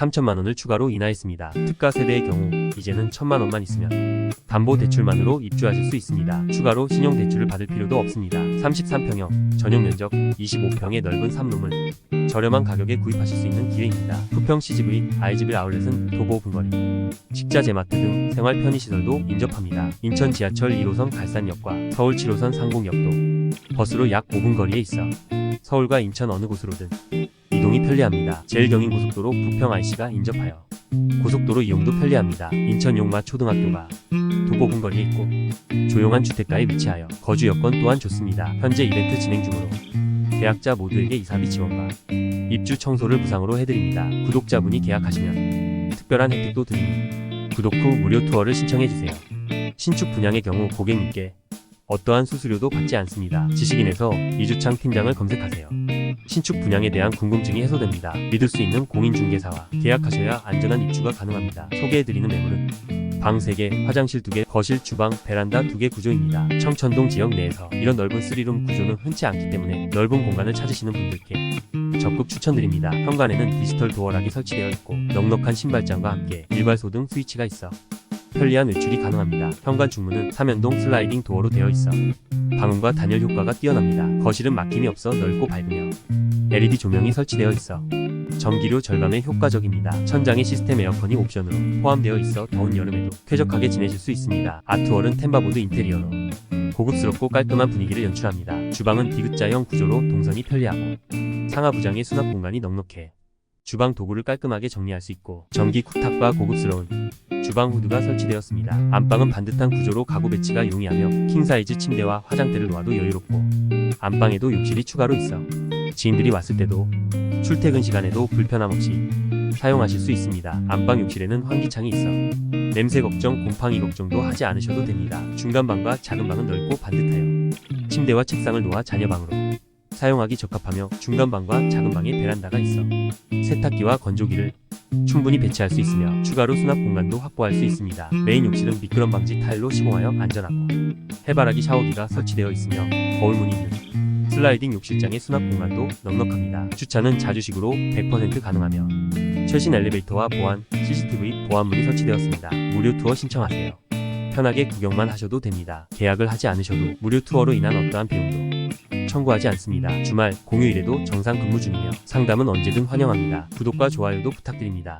3천만 원을 추가로 인하했습니다. 특가 세대의 경우 이제는 천만 원만 있으면 담보 대출만으로 입주하실 수 있습니다. 추가로 신용 대출을 받을 필요도 없습니다. 33평형 전용 면적 25평의 넓은 삼룸을 저렴한 가격에 구입하실 수 있는 기회입니다. 부평 CGV 아이즈빌 아울렛은 도보 근거리, 식자 제마트 등 생활 편의 시설도 인접합니다. 인천 지하철 1호선 갈산역과 서울 7호선 상공역도 버스로 약 5분 거리에 있어 서울과 인천 어느 곳으로든 이동이 편리합니다. 제일 경인 고속도로 부평 IC가 인접하여 고속도로 이용도 편리합니다. 인천 용마 초등학교가 도보 근거리에 있고 조용한 주택가에 위치하여 거주 여건 또한 좋습니다. 현재 이벤트 진행 중으로 계약자 모두에게 이사비 지원과 입주 청소를 무상으로 해드립니다. 구독자분이 계약하시면 특별한 혜택도 드리니 구독 후 무료 투어를 신청해주세요. 신축 분양의 경우 고객님께 어떠한 수수료도 받지 않습니다. 지식인에서 이주창 팀장을 검색하세요. 신축 분양에 대한 궁금증이 해소됩니다. 믿을 수 있는 공인중개사와 계약하셔야 안전한 입주가 가능합니다. 소개해드리는 매물은 방 3개, 화장실 2개, 거실, 주방, 베란다 2개 구조입니다. 청천동 지역 내에서 이런 넓은 3룸 구조는 흔치 않기 때문에 넓은 공간을 찾으시는 분들께 적극 추천드립니다. 현관에는 디지털 도어락이 설치되어 있고 넉넉한 신발장과 함께 일괄소 등 스위치가 있어 편리한 외출이 가능합니다. 현관 중문은 삼연동 슬라이딩 도어로 되어 있어 방음과 단열 효과가 뛰어납니다. 거실은 막힘이 없어 넓고 밝으며 LED 조명이 설치되어 있어 전기료 절감에 효과적입니다. 천장에 시스템 에어컨이 옵션으로 포함되어 있어 더운 여름에도 쾌적하게 지내실 수 있습니다. 아트월은 템바보드 인테리어로 고급스럽고 깔끔한 분위기를 연출합니다. 주방은 디귿자형 구조로 동선이 편리하고 상하부장의 수납 공간이 넉넉해 주방 도구를 깔끔하게 정리할 수 있고 전기 쿡탑과 고급스러운 주방 후드가 설치되었습니다. 안방은 반듯한 구조로 가구 배치가 용이하며 킹사이즈 침대와 화장대를 놓아도 여유롭고 안방에도 욕실이 추가로 있어 지인들이 왔을 때도 출퇴근 시간에도 불편함 없이 사용하실 수 있습니다. 안방 욕실에는 환기창이 있어 냄새 걱정, 곰팡이 걱정도 하지 않으셔도 됩니다. 중간 방과 작은 방은 넓고 반듯하여 침대와 책상을 놓아 자녀 방으로 사용하기 적합하며 중간 방과 작은 방에 베란다가 있어 세탁기와 건조기를 충분히 배치할 수 있으며 추가로 수납 공간도 확보할 수 있습니다. 메인 욕실은 미끄럼 방지 타일로 시공하여 안전하고 해바라기 샤워기가 설치되어 있으며 거울 문이 있는 슬라이딩 욕실장의 수납 공간도 넉넉합니다. 주차는 자주식으로 100% 가능하며 최신 엘리베이터와 보안, CCTV 보안문이 설치되었습니다. 무료 투어 신청하세요. 편하게 구경만 하셔도 됩니다. 계약을 하지 않으셔도 무료 투어로 인한 어떠한 비용도 청구하지 않습니다. 주말, 공휴일에도 정상 근무 중이며 상담은 언제든 환영합니다. 구독과 좋아요도 부탁드립니다.